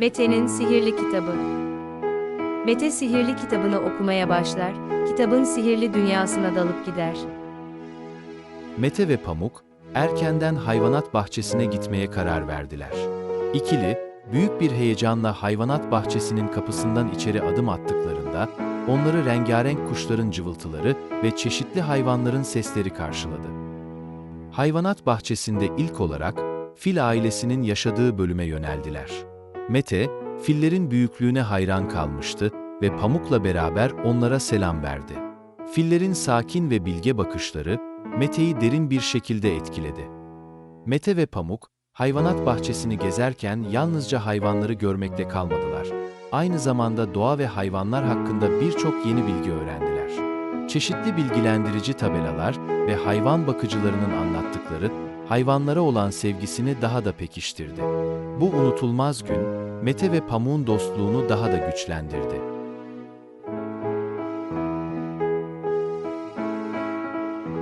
Mete'nin Sihirli Kitabı Mete sihirli kitabını okumaya başlar, kitabın sihirli dünyasına dalıp gider. Mete ve Pamuk, erkenden hayvanat bahçesine gitmeye karar verdiler. İkili, büyük bir heyecanla hayvanat bahçesinin kapısından içeri adım attıklarında, onları rengarenk kuşların cıvıltıları ve çeşitli hayvanların sesleri karşıladı. Hayvanat bahçesinde ilk olarak, fil ailesinin yaşadığı bölüme yöneldiler. Mete, fillerin büyüklüğüne hayran kalmıştı ve Pamuk'la beraber onlara selam verdi. Fillerin sakin ve bilge bakışları, Mete'yi derin bir şekilde etkiledi. Mete ve Pamuk, hayvanat bahçesini gezerken yalnızca hayvanları görmekle kalmadılar. Aynı zamanda doğa ve hayvanlar hakkında birçok yeni bilgi öğrendiler. Çeşitli bilgilendirici tabelalar ve hayvan bakıcılarının anlattıkları, hayvanlara olan sevgisini daha da pekiştirdi. Bu unutulmaz gün, Mete ve Pamuk'un dostluğunu daha da güçlendirdi.